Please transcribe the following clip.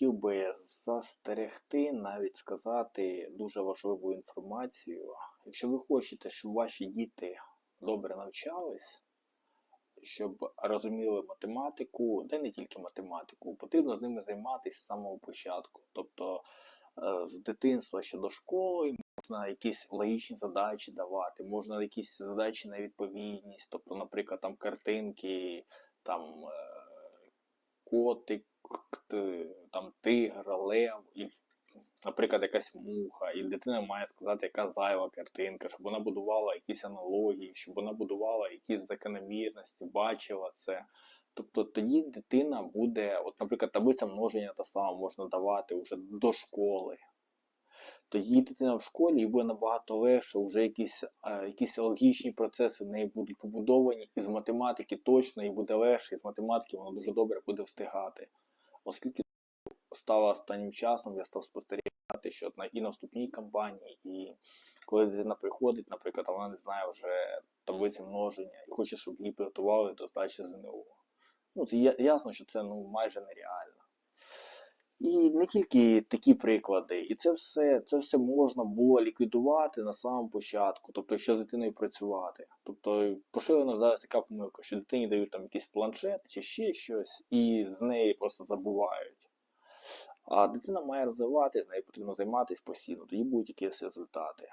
хотів би застерегти, навіть сказати дуже важливу інформацію. Якщо ви хочете, щоб ваші діти добре навчались, щоб розуміли математику, де не тільки математику, потрібно з ними займатися з самого початку. Тобто е, з дитинства ще до школи можна якісь логічні задачі давати, можна якісь задачі на відповідність, тобто, наприклад, там картинки, там е, котик, там тигр, лев, і, наприклад, якась муха, і дитина має сказати, яка зайва картинка, щоб вона будувала якісь аналогії, щоб вона будувала якісь закономірності, бачила це. Тобто тоді дитина буде, от, наприклад, таблиця множення та сама можна давати вже до школи. Тоді дитина в школі і буде набагато легше, вже якісь, е, якісь логічні процеси в неї будуть побудовані, і з математики точно і буде легше, і з математики вона дуже добре буде встигати. Оскільки стало останнім часом, я став спостерігати, що і на вступній кампанії, і коли дитина приходить, наприклад, вона не знає вже таблиці множення і хоче, щоб її підготували до здачі ЗНО. Ну, це ясно, що це ну, майже нереально. І не тільки такі приклади, і це все, це все можна було ліквідувати на самому початку, тобто якщо з дитиною працювати. Тобто поширена зараз яка помилка, що дитині дають там якийсь планшет чи ще щось, і з неї просто забувають. А дитина має розвиватися, з нею потрібно займатися постійно, тоді будуть якісь результати.